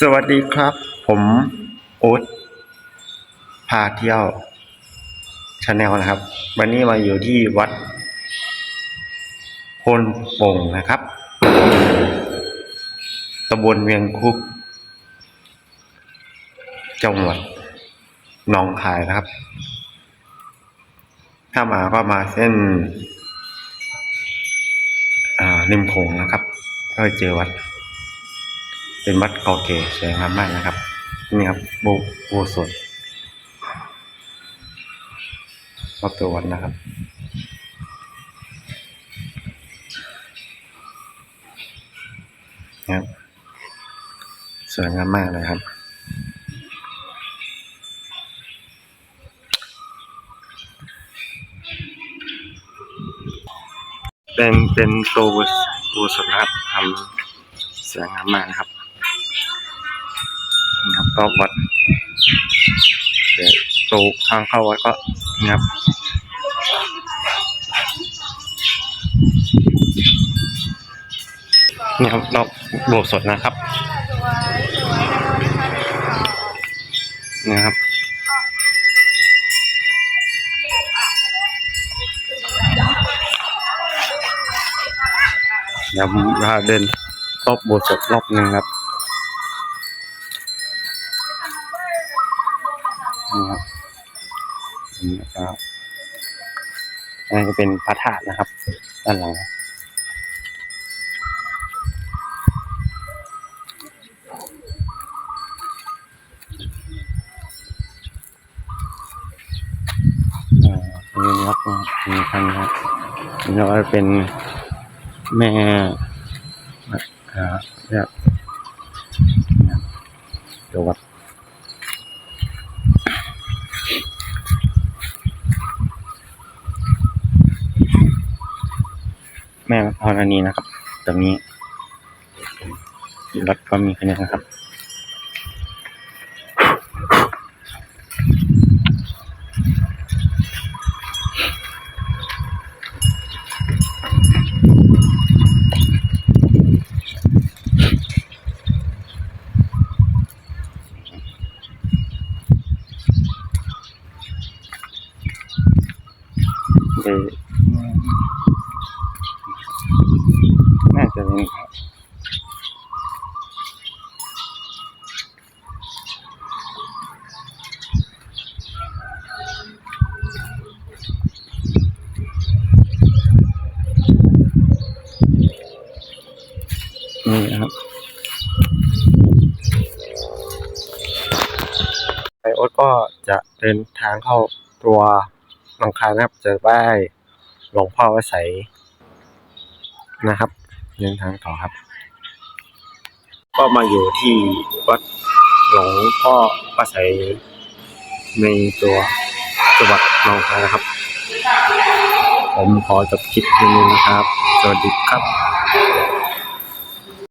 สวัสดีครับ ผมโอ๊ตพาเที่ยวชาแนลนะครับ วันนี้มาอยู่ที่วัดพลโป่งนะครับตำบลเวียงคุก จังหวัดหนองคายนะครับ ถ้ามาก็มาเส้นอ่าริมโขงนะครับ ก็เจอวัด เป็นวัดเก่าแก่สวยงามมากนะครับ นี่ครับโบโบสถรอบตัววัดนะครับนะครับสวยงามมากเลยครับ เป็นเป็นตัวตัวสดนะครับทำสวยงามมากนะครับ รับก็วัดเดี๋ยวตัวทางเข้าวัดก็นี่ครับนี่ครับรอบโบสถ์สดนะครับนี่ครับเดี๋ยวพาเดินรอบโบสถ์รอบหนึ่งครับ นี่ครับนี่นะครับอันนี้ก็เป็นพระธาตุนะครับ ด้านหลังนี่ครับนี่ท่านครับนี่ก็เป็นแม่อ่าเนี่ยเนี่ยเดี๋ยววัด แม่พรณีนะครับ ตรงนี้รถก็มีแค่นี้นะครับเออ จะเป็นครับนี่นะครับไอโอ๊ตก็จะเดินทางเข้าตัวหนองคานะครับ จะไหว้หลวงพ่อวสัยนะครับ เดินทางต่อครับ ก็มาอยู่ที่วัดหลวงพ่อประสัยในตัวจังหวัดหนองคายนะครับ ผมขอจบคลิปนี้นะครับ สวัสดีครับ